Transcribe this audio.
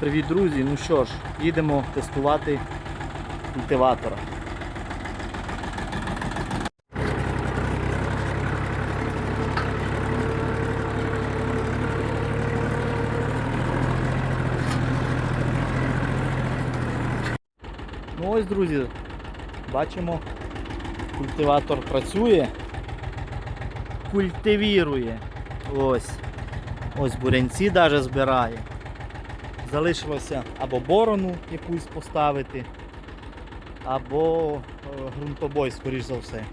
Привіт, друзі! Ну що ж, їдемо тестувати культиватора. Ну ось, друзі, бачимо, культиватор працює, культивірує. Ось. Ось бурянці навіть збирає. Залишилося або борону якусь поставити, або грунтобой, ґрунтобой, скоріш за все.